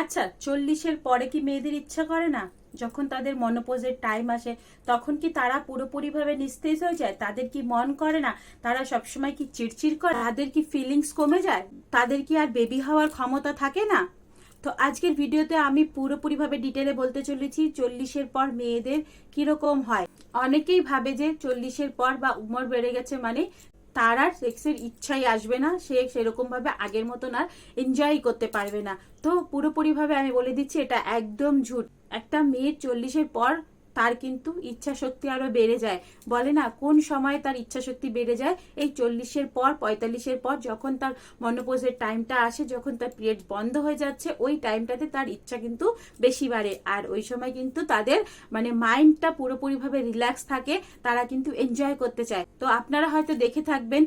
আচ্ছা চল্লিশের পরে কি মেয়েদের ইচ্ছা করে না? যখন তাদের মনোপোজের টাইম আসে, তখন কি তারা পুরোপুরিভাবে নিস্তেজ হয়ে যায়? তাদের কি মন করে না? তারা সবসময় কি চিড়চিড় করে? তাদের কি ফিলিংস কমে যায়? তাদের কি আর বেবি হওয়ার ক্ষমতা থাকে না? তো আজকের ভিডিওতে আমি পুরোপুরিভাবে ডিটেলে বলতে চলেছি, চল্লিশের পর মেয়েদের কীরকম হয়। অনেকেই ভাবে যে চল্লিশের পর বা উমর বেড়ে গেছে মানে তার আর সেক্সের ইচ্ছাই আসবে না। সে সেরকমভাবে আগের মতন আর এনজয় করতে পারবে না। তো পুরোপুরিভাবে আমি বলে দিচ্ছি, এটা একদম ঝুট। একটা মেয়ের চল্লিশের পর তার কিন্তু ইচ্ছা শক্তি আরও বেড়ে যায়। বলে না, কোন সময় তার ইচ্ছা শক্তি বেড়ে যায়? এই চল্লিশের পর, পঁয়তাল্লিশের পর যখন তার মনোপোজের টাইমটা আসে, যখন তার পিরিয়ড বন্ধ হয়ে যাচ্ছে, ওই টাইমটাতে তার ইচ্ছা কিন্তু বেশি বাড়ে। আর ওই সময় কিন্তু তাদের মানে মাইন্ডটা পুরোপুরিভাবে রিল্যাক্স থাকে, তারা কিন্তু এনজয় করতে চায়। তো আপনারা হয়তো দেখে থাকবেন,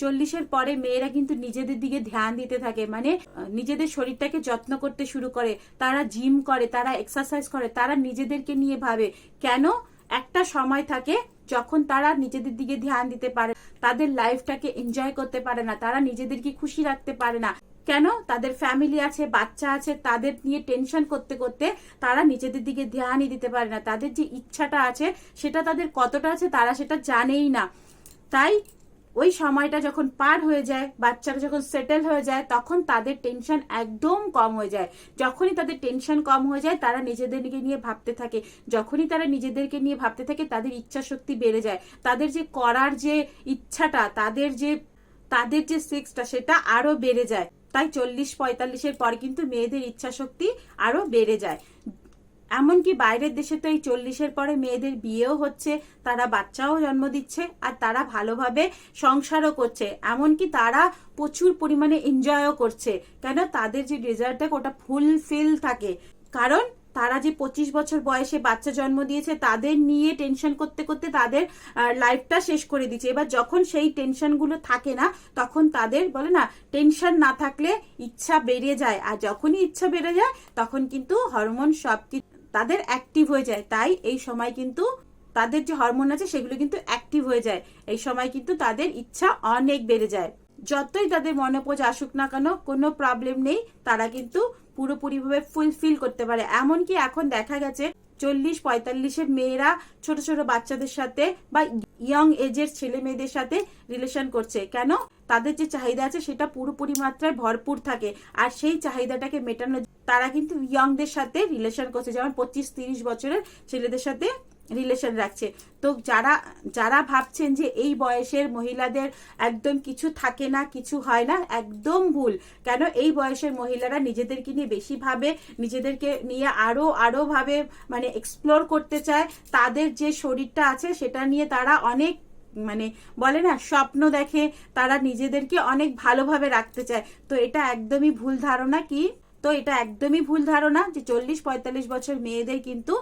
চল্লিশের পরে মেয়েরা কিন্তু নিজেদের দিকে ধ্যান দিতে থাকে। মানে নিজেদের শরীরটাকে যত্ন করতে শুরু করে। তারা জিম করে, তারা এক্সারসাইজ করে, তারা নিজেদেরকে নিয়ে ভাবে। কেন? একটা সময় থাকে যখন তারা নিজেদের দিকে ধ্যান দিতে পারে, তাদের লাইফটাকে এনজয় করতে পারে না, তারা নিজেদেরকে খুশি রাখতে পারে না। কেন? তাদের ফ্যামিলি আছে, বাচ্চা আছে, তাদের নিয়ে টেনশন করতে করতে তারা নিজেদের দিকে ধ্যানই দিতে পারে না। তাদের যে ইচ্ছাটা আছে, সেটা তাদের কতটা আছে তারা সেটা জানেই না। তাই ওই সময়টা যখন পার হয়ে যায়, বাচ্চারা যখন সেটেল হয়ে যায়, তখন তাদের টেনশন একদম কম হয়ে যায়। যখনই তাদের টেনশন কম হয়ে যায়, তারা নিজেদেরকে নিয়ে ভাবতে থাকে। যখনই তারা নিজেদেরকে নিয়ে ভাবতে থাকে, তাদের ইচ্ছা শক্তি বেড়ে যায়। তাদের যে করার যে ইচ্ছাটা, তাদের যে তাদের যে সেক্সটা সেটা আরও বেড়ে যায়। তাই চল্লিশ পঁয়তাল্লিশের পর কিন্তু মেয়েদের ইচ্ছা শক্তি আরও বেড়ে যায়। এমনকি বাইরের দেশে তো এই চল্লিশের পরে মেয়েদের বিয়েও হচ্ছে, তারা বাচ্চাও জন্ম দিচ্ছে আর তারা ভালোভাবে সংসারও করছে। এমনকি তারা প্রচুর পরিমাণে এনজয়ও করছে। কেন? তাদের যে রেজাল্টটা ওটা ফুলফিল থাকে। কারণ তারা যে পঁচিশ বছর বয়সে বাচ্চা জন্ম দিয়েছে, তাদের নিয়ে টেনশন করতে করতে তাদের লাইফটা শেষ করে দিচ্ছে। এবার যখন সেই টেনশনগুলো থাকে না, তখন তাদের বলে না টেনশন না থাকলে ইচ্ছা বেড়ে যায়। আর যখনই ইচ্ছা বেড়ে যায়, তখন কিন্তু হরমোন সব কিছু তাদের অ্যাক্টিভ হয়ে যায়। তাই এই সময় কিন্তু তাদের যে হরমোন আছে, সেগুলো কিন্তু অ্যাক্টিভ হয়ে যায়। এই সময় কিন্তু তাদের ইচ্ছা অনেক বেড়ে যায়। যতই তাদের মনোপোজ আসুক না কেন, কোনো প্রবলেম নেই। তারা কিন্তু পুরোপুরিভাবে ফুলফিল করতে পারে। এমনকি এখন দেখা গেছে, চল্লিশ, পঁয়তাল্লিশের মেয়েরা ছোট ছোট বাচ্চাদের সাথে বা ইয়ং এজের ছেলে মেয়েদের সাথে রিলেশন করছে। কেন? তাদের যে চাহিদা আছে, সেটা পুরোপুরি মাত্রায় ভরপুর থাকে। আর সেই চাহিদাটাকে মেটানো তারা কিন্তু ইয়ংদের সাথে রিলেশন করছে। যেমন পঁচিশ, তিরিশ বছরের ছেলেদের সাথে রিলেশন রাখছে। তো যারা যারা ভাবছেন যে এই বয়সের মহিলাদের একদম কিছু থাকে না, কিছু হয় না, একদম ভুল। কেন? এই বয়সের মহিলারা নিজেদেরকে নিয়ে বেশি ভাবে নিজেদেরকে নিয়ে আরও আরও ভাবে মানে এক্সপ্লোর করতে চায়। তাদের যে শরীরটা আছে, সেটা নিয়ে তারা অনেক মানে বলে না, স্বপ্ন দেখে তারা নিজেদেরকে অনেক ভালোভাবে রাখতে চায়। তো এটা একদমই ভুল ধারণা কি? তো এটা একদমই ভুল ধারণা যে চল্লিশ পঁয়তাল্লিশ বছর মেয়েদের কিন্তু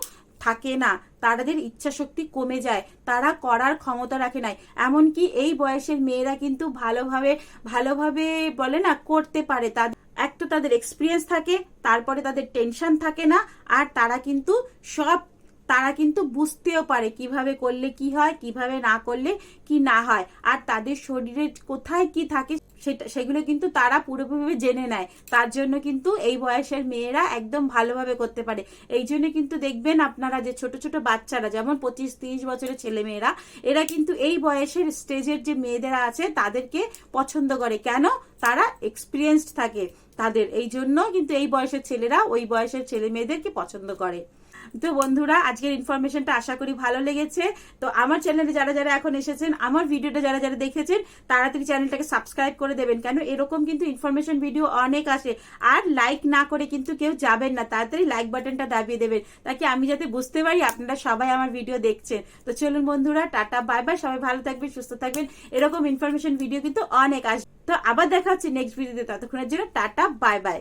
থাকে না। তাদের ইচ্ছা শক্তি কমে যায়, তারা করার ক্ষমতা রাখে নাই। এমনকি এই বয়সের মেয়েরা কিন্তু ভালোভাবে ভালোভাবে বলে না, করতে পারে। তাদের এক তো তাদের এক্সপিরিয়েন্স থাকে, তারপরে তাদের টেনশন থাকে না, আর তারা কিন্তু সব তারা কিন্তু বুঝতেও পারে কীভাবে করলে কি হয়, কীভাবে না করলে কি না হয়। আর তাদের শরীরে কোথায় কি থাকে সেটা, সেগুলো কিন্তু তারা পুরোপুরি জেনে নেয়। তার জন্য কিন্তু এই বয়সের মেয়েরা একদম ভালোভাবে করতে পারে। এই জন্য কিন্তু দেখবেন আপনারা যে ছোট ছোট বাচ্চারা, যেমন পঁচিশ, তিরিশ বছরের ছেলে মেয়েরা, এরা কিন্তু এই বয়সের স্টেজের যে মেয়েদেরা আছে, তাদেরকে পছন্দ করে। কেন? তারা এক্সপিরিয়েন্সড থাকে তাদের। এই জন্য কিন্তু এই বয়সের ছেলেরা ওই বয়সের ছেলে মেয়েদেরকে পছন্দ করে। তো বন্ধুরা, আজকের ইনফরমেশনটা আশা করি ভালো লেগেছে। তো আমার চ্যানেলে যারা যারা এখন এসেছেন, আমার ভিডিওটা যারা যারা দেখেছেন, তাড়াতাড়ি চ্যানেলটাকে সাবস্ক্রাইব করে দেবেন, কেন এরকম কিন্তু ইনফরমেশন ভিডিও অনেক আসে। আর লাইক না করে কিন্তু কেউ যাবেন না, তাড়াতাড়ি লাইক বাটনটা দাবিয়ে দেবেন, তাকে আমি যাতে বুঝতে পারি আপনারা সবাই আমার ভিডিও দেখছেন। তো চলুন বন্ধুরা, টাটা বাই বাই সবাই ভালো থাকবেন, সুস্থ থাকবেন, এরকম ইনফরমেশন ভিডিও কিন্তু অনেক আসবে। তো আবার দেখা হচ্ছে নেক্সট ভিডিওতে ততক্ষণের জন্য টাটা বাই বাই